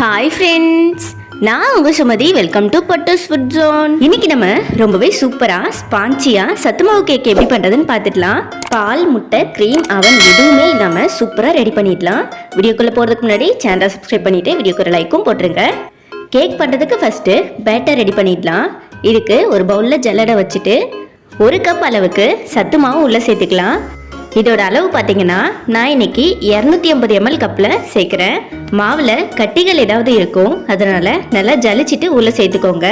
Hi friends நான் உங்க Sumathi. Welcome to Pattos food zone இன்னைக்கு நம்ம ரொம்பவே சூப்பரா ஸ்பான்ச்சியா சத்து மாவு கேக் எப்படி பண்றதுன்னு பார்த்துக்கலாம் பால் முட்டை க்ரீம் அவன் எதுவுமே இல்லாமல் சூப்பராக ரெடி பண்ணிடலாம். வீடியோக்குள்ளே போகிறதுக்கு முன்னாடி சேனலை சப்ஸ்கிரைப் பண்ணிட்டு வீடியோக்கு ஒரு லைக்கும் போட்டுருங்க. கேக் பண்ணுறதுக்கு ஃபஸ்ட்டு பேட்டர் ரெடி பண்ணிடலாம். இதுக்கு ஒரு பவுலில் ஜல்லடை வச்சுட்டு ஒரு கப் அளவுக்கு சத்து மாவு உள்ளே சேர்த்துக்கலாம். இதோட அளவு பார்த்தீங்கன்னா நான் இன்னைக்கு இரநூத்தி ஐம்பது எம்எல் கப்பில் சேர்க்குறேன். மாவில் கட்டிகள் ஏதாவது இருக்கும் அதனால் நல்லா ஜலிச்சிட்டு உள்ளே சேர்த்துக்கோங்க.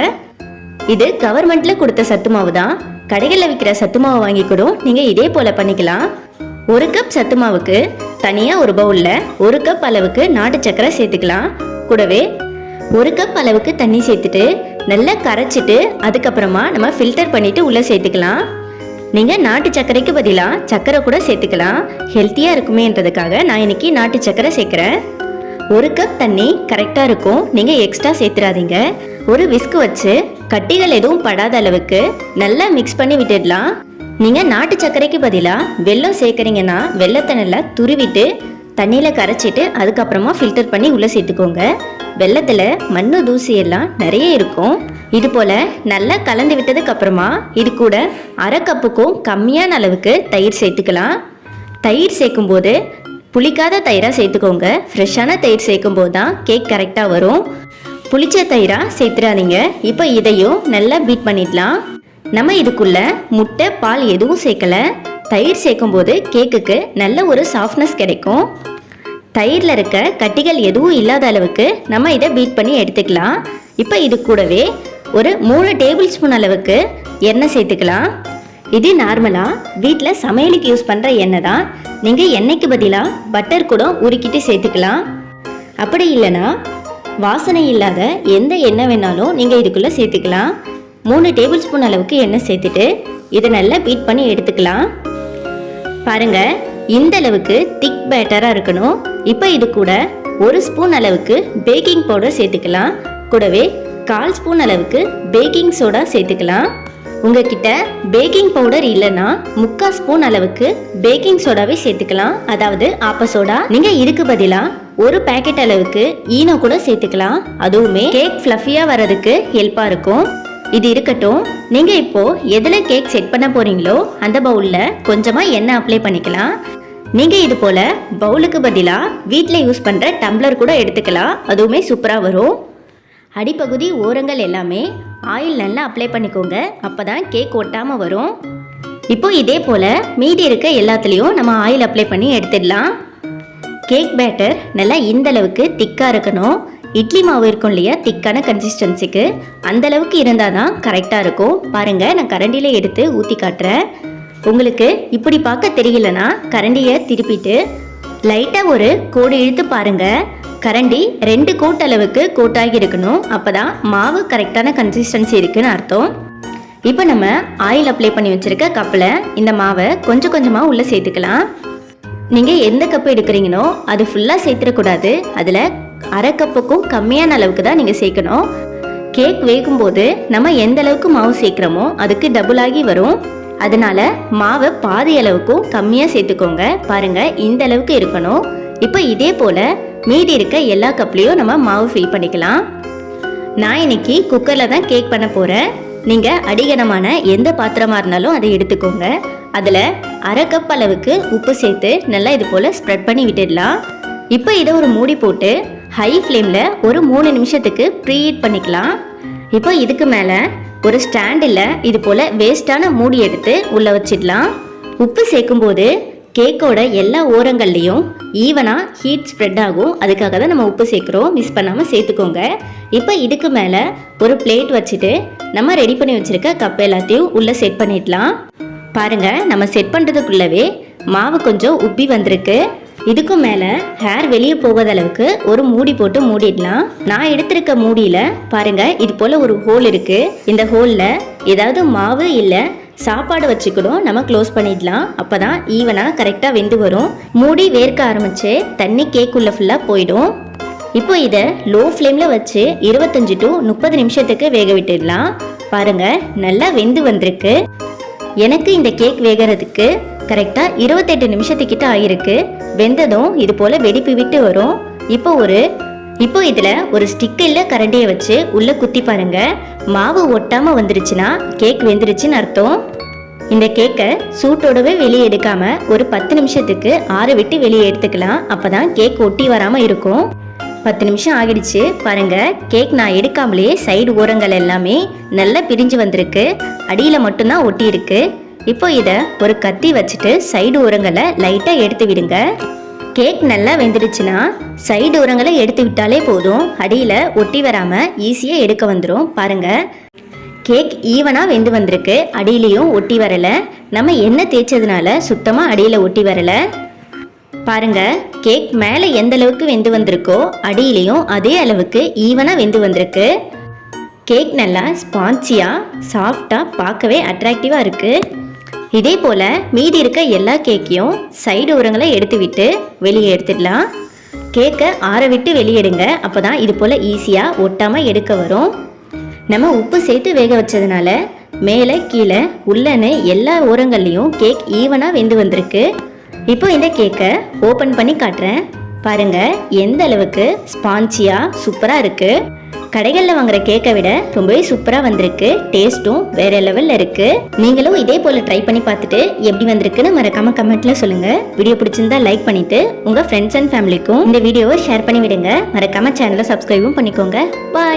இது கவர்மெண்ட்டில் கொடுத்த சத்து மாவு தான். கடைகளில் விற்கிற சத்து மாவு வாங்கி கூட நீங்கள் இதே போல் பண்ணிக்கலாம். ஒரு கப் சத்து மாவுக்கு தனியாக ஒரு பவுலில் ஒரு கப் அளவுக்கு நாட்டு சக்கரை சேர்த்துக்கலாம். கூடவே ஒரு கப் அளவுக்கு தண்ணி சேர்த்துட்டு நல்லா கரைச்சிட்டு அதுக்கப்புறமா நம்ம ஃபில்டர் பண்ணிவிட்டு உள்ளே சேர்த்துக்கலாம். நீங்கள் நாட்டு சர்க்கரைக்கு பதிலாக சர்க்கரை கூட சேர்த்துக்கலாம். ஹெல்த்தியாக இருக்குமேன்றதுக்காக நான் இன்னைக்கு நாட்டு சர்க்கரை சேர்க்குறேன். ஒரு கப் தண்ணி கரெக்டாக இருக்கும். நீங்கள் எக்ஸ்ட்ரா சேர்த்துறாதீங்க. ஒரு விஸ்க் வச்சு கட்டிகள் எதுவும் படாத அளவுக்கு நல்லா மிக்ஸ் பண்ணி விட்டுடலாம். நீங்கள் நாட்டு சர்க்கரைக்கு பதிலாக வெள்ளம் சேர்க்குறீங்கன்னா வெள்ளத்தை நல்லா துருவிட்டு தண்ணியில் கரைச்சிட்டு அதுக்கப்புறமா ஃபில்டர் பண்ணி உள்ளே சேர்த்துக்கோங்க. வெள்ளத்தில் மண்ணு தூசி எல்லாம் நிறைய இருக்கும். இது போல் நல்லா கலந்து விட்டதுக்கு அப்புறமா இது கூட அரை கப்புக்கும் கம்மியான அளவுக்கு தயிர் சேர்த்துக்கலாம். தயிர் சேர்க்கும்போது புளிக்காத தயிராக சேர்த்துக்கோங்க. ஃப்ரெஷ்ஷான தயிர் சேர்க்கும்போது தான் கேக் கரெக்டாக வரும். புளிச்ச தயிராக சேர்த்துடாதீங்க இப்போ இதையும் நல்லா பீட் பண்ணிடலாம். நம்ம இதுக்குள்ள முட்டை பால் எதுவும் சேர்க்கல. தயிர் சேர்க்கும்போது கேக்குக்கு நல்ல ஒரு சாஃப்ட்னஸ் கிடைக்கும். தயிரில் இருக்க கட்டிகள் எதுவும் இல்லாத அளவுக்கு நம்ம இதை பீட் பண்ணி எடுத்துக்கலாம். இப்போ இது கூடவே ஒரு மூணு டேபிள் ஸ்பூன் அளவுக்கு எண்ணெய் சேர்த்துக்கலாம். இது நார்மலாக வீட்டில் சமையலுக்கு யூஸ் பண்ணுற எண்ணெய் தான். நீங்கள் எண்ணெய்க்கு பதிலாக பட்டர் கூட உருக்கிட்டு சேர்த்துக்கலாம். அப்படி இல்லைன்னா வாசனை இல்லாத எந்த எண்ணெய் வேணாலும் நீங்கள் இதுக்குள்ளே சேர்த்துக்கலாம். மூணு டேபிள் ஸ்பூன் அளவுக்கு எண்ணெய் சேர்த்துட்டு இதை நல்லா பீட் பண்ணி எடுத்துக்கலாம். பாருங்கள் இந்த அளவுக்கு திக் பேட்டராக இருக்கணும். இப்போ இது கூட ஒரு ஸ்பூன் அளவுக்கு பேக்கிங் பவுடர் சேர்த்துக்கலாம். கூடவே கால் ஸ்பூன் அளவுக்கு பேக்கிங் சோடா சேர்த்துக்கலாம். உங்ககிட்ட பேக்கிங் பவுடர் இல்லைன்னா முக்கால் ஸ்பூன் அளவுக்கு பேக்கிங் சோடாவே சேர்த்துக்கலாம். அதாவது ஆப்ப சோடா நீங்க இதுக்கு பதிலாக ஒரு பேக்கெட் அளவுக்கு ஈனோ கூட சேர்த்துக்கலாம். அதுவுமே கேக் ஃப்ளஃபியாக வர்றதுக்கு ஹெல்ப்பாக இருக்கும். இது இருக்கட்டும். நீங்கள் இப்போ எதில் கேக் செட் பண்ண போறீங்களோ அந்த பவுலில் கொஞ்சமாக எண்ணெய் அப்ளை பண்ணிக்கலாம். நீங்கள் இது போல் பவுலுக்கு பதிலாக வீட்டில் யூஸ் பண்ணுற டம்ளர் கூட எடுத்துக்கலாம். அதுவுமே சூப்பராக வரும். அடிப்பகுதி ஓரங்கள் எல்லாமே ஆயில் நல்லா அப்ளை பண்ணிக்கோங்க. அப்போ தான் கேக் ஒட்டாமல் வரும். இப்போ இதே போல் மீதி இருக்க எல்லாத்துலேயும் நம்ம ஆயில் அப்ளை பண்ணி எடுத்துடலாம். கேக் பேட்டர் நல்லா இந்த அளவுக்கு திக்காக இருக்கணும். இட்லி மாவு இருக்கும் இல்லையா திக்கான கன்சிஸ்டன்சிக்கு அந்த அளவுக்கு இருந்தால் தான் கரெக்டாக இருக்கும். பாருங்கள் நான் கரண்டியில் எடுத்து ஊற்றி காட்டுறேன். உங்களுக்கு இப்படி பார்க்க தெரியலனா கரண்டியை திருப்பிட்டு லைட்டாக ஒரு கோடு இழுத்து பாருங்கள் கரண்டி ரெண்டு கூட்டளவுக்கு அளவுக்கு இருக்கணும் இருக்கணும் அப்பதான் மாவு கரெக்டான கன்சிஸ்டன்சி இருக்குன்னு அர்த்தம். இப்போ நம்ம ஆயில் அப்ளை பண்ணி வச்சுருக்க கப்பில் இந்த மாவை கொஞ்சம் கொஞ்சமாக உள்ளே சேர்த்துக்கலாம். நீங்கள் எந்த கப்பு எடுக்கிறீங்களோ அது ஃபுல்லாக சேர்த்துடக்கூடாது. அதில் அரை கப்புக்கும் கம்மியான அளவுக்கு தான் நீங்கள் சேர்க்கணும். கேக் வேகும்போது நம்ம எந்த அளவுக்கு மாவு சேர்க்குறோமோ அதுக்கு டபுள் ஆகி வரும். அதனால மாவை பாதி அளவுக்கும் கம்மியாக சேர்த்துக்கோங்க. பாருங்கள் இந்த அளவுக்கு இருக்கணும். இப்போ இதே போல் மீதி இருக்க எல்லா கப்லேயும் நம்ம மாவு ஃபில் பண்ணிக்கலாம். நான் இன்னைக்கு குக்கரில் தான் கேக் பண்ண போகிறேன் நீங்கள் அடிகனமான எந்த பாத்திரமாக இருந்தாலும் அதை எடுத்துக்கோங்க. அதில் அரை கப் அளவுக்கு உப்பு சேர்த்து நல்லா இது போல் ஸ்ப்ரெட் பண்ணி விட்டுடலாம். இப்போ இதை ஒரு மூடி போட்டு ஹை ஃப்ளேமில் ஒரு மூணு நிமிஷத்துக்கு ப்ரீஹீட் பண்ணிக்கலாம். இப்போ இதுக்கு மேலே ஒரு ஸ்டாண்டில் இது போல் வேஸ்ட்டான மூடி எடுத்து உள்ளே வச்சிடலாம். உப்பு சேர்க்கும்போது கேக்கோட எல்லா ஓரங்கள்லேயும் ஈவனாக ஹீட் ஸ்ப்ரெட் ஆகும். அதுக்காக தான் நம்ம உப்பு சேர்க்குறோம். மிஸ் பண்ணாமல் சேர்த்துக்கோங்க. இப்போ இதுக்கு மேலே ஒரு பிளேட் வச்சுட்டு நம்ம ரெடி பண்ணி வச்சுருக்க கப் எல்லாத்தையும் உள்ளே செட் பண்ணிடலாம். பாருங்கள் நம்ம செட் பண்ணுறதுக்குள்ளவே மாவு கொஞ்சம் உப்பி வந்திருக்கு. இதுக்கும் மேலே ஹேர் வெளியே போகாத அளவுக்கு ஒரு மூடி போட்டு மூடிடலாம். நான் எடுத்திருக்க மூடியில் பாருங்கள் இது போல் ஒரு ஹோல் இருக்குது இந்த ஹோலில் ஏதாவது மாவு இல்லை சாப்பாடு வச்சுக்கணும். நம்ம க்ளோஸ் பண்ணிடலாம். அப்போ தான் ஈவனாக கரெக்டாக வெந்து வரும். மூடி வேர்க்க ஆரம்பித்து தண்ணி கேக்குள்ளே ஃபுல்லாக போயிடும். இப்போ இதை லோ ஃப்ளேமில் வச்சு இருபத்தஞ்சி டு முப்பது நிமிஷத்துக்கு வேக விட்டுடலாம். பாருங்கள் நல்லா வெந்து வந்திருக்கு. எனக்கு இந்த கேக் வேகிறதுக்கு கரெக்டாக இருபத்தெட்டு நிமிஷத்துக்கிட்ட ஆகிருக்கு வெந்ததும் இது போல் வெடிப்பு விட்டு வரும். இப்போ ஒரு இப்போ இதில் ஒரு ஸ்டிக்கில் கரண்டியை வச்சு உள்ளே குத்தி பாருங்க. மாவு ஒட்டாமல் வந்துருச்சுன்னா கேக் வெந்துருச்சுன்னு அர்த்தம். இந்த கேக்கை சூட்டோடவே வெளியே எடுக்காமல் ஒரு பத்து நிமிஷத்துக்கு ஆற விட்டு வெளியே எடுத்துக்கலாம். அப்போ தான் கேக் ஒட்டி வராமல் இருக்கும். பத்து நிமிஷம் ஆகிடுச்சு. பாருங்க கேக் நான் எடுக்காமலே சைடு ஓரங்கள் எல்லாமே நல்லா பிரிஞ்சு வந்திருக்கு. அடியில் மட்டும்தான் ஒட்டி இருக்கு. இப்போ இதை ஒரு கத்தி வச்சுட்டு சைடு ஓரங்களை லைட்டாக எடுத்து விடுங்க. கேக் நல்லா வெந்துடுச்சுன்னா சைடு உரங்களை எடுத்து விட்டாலே போதும். அடியில் ஒட்டி வராமல் ஈஸியாக எடுக்க வந்துடும் பாருங்கள் கேக் ஈவனாக வெந்து வந்திருக்கு. அடியிலையும் ஒட்டி வரலை. நம்ம எண்ணெய் தேய்ச்சதுனால சுத்தமாக அடியில் ஒட்டி வரலை. பாருங்கள் கேக் மேலே எந்த அளவுக்கு வெந்து வந்திருக்கோ அடியிலையும் அதே அளவுக்கு ஈவனாக வெந்து வந்திருக்கு. கேக் நல்லா ஸ்பான்ச்சியாக சாஃப்டாக பார்க்கவே அட்ராக்டிவாக இருக்குது இதே போல் மீதி இருக்க எல்லா கேக்கையும் சைடு உரங்களை எடுத்து விட்டு வெளியே எடுத்துடலாம். கேக்கை ஆற விட்டு வெளியெடுங்க அப்போ தான் இது போல் ஈஸியாக ஒட்டாமல் எடுக்க வரும். நம்ம உப்பு சேர்த்து வேக வச்சதுனால மேலே கீழே உள்ளன்னு எல்லா ஓரங்கள்லேயும் கேக் ஈவனாக வெந்து வந்திருக்கு. இப்போ இந்த கேக்கை ஓப்பன் பண்ணி காட்டுறேன். பாருங்கள் எந்த அளவுக்கு ஸ்பான்ச்சியாக சூப்பராக இருக்குது கடைகளில் வாங்குற கேக்கை விட ரொம்பவே சூப்பராக வந்திருக்கு. டேஸ்ட்டும் வேற லெவலில் இருக்கு. நீங்களும் இதே போல் ட்ரை பண்ணி பார்த்துட்டு எப்படி வந்திருக்குன்னு மறக்காம கமெண்ட்ல சொல்லுங்க. வீடியோ பிடிச்சிருந்தா லைக் பண்ணிட்டு உங்க ஃப்ரெண்ட்ஸ் அண்ட் ஃபேமிலிக்கும் இந்த வீடியோவை ஷேர் பண்ணி விடுங்க மறக்காம சேனலை சப்ஸ்கிரைபும் பண்ணிக்கோங்க. பாய்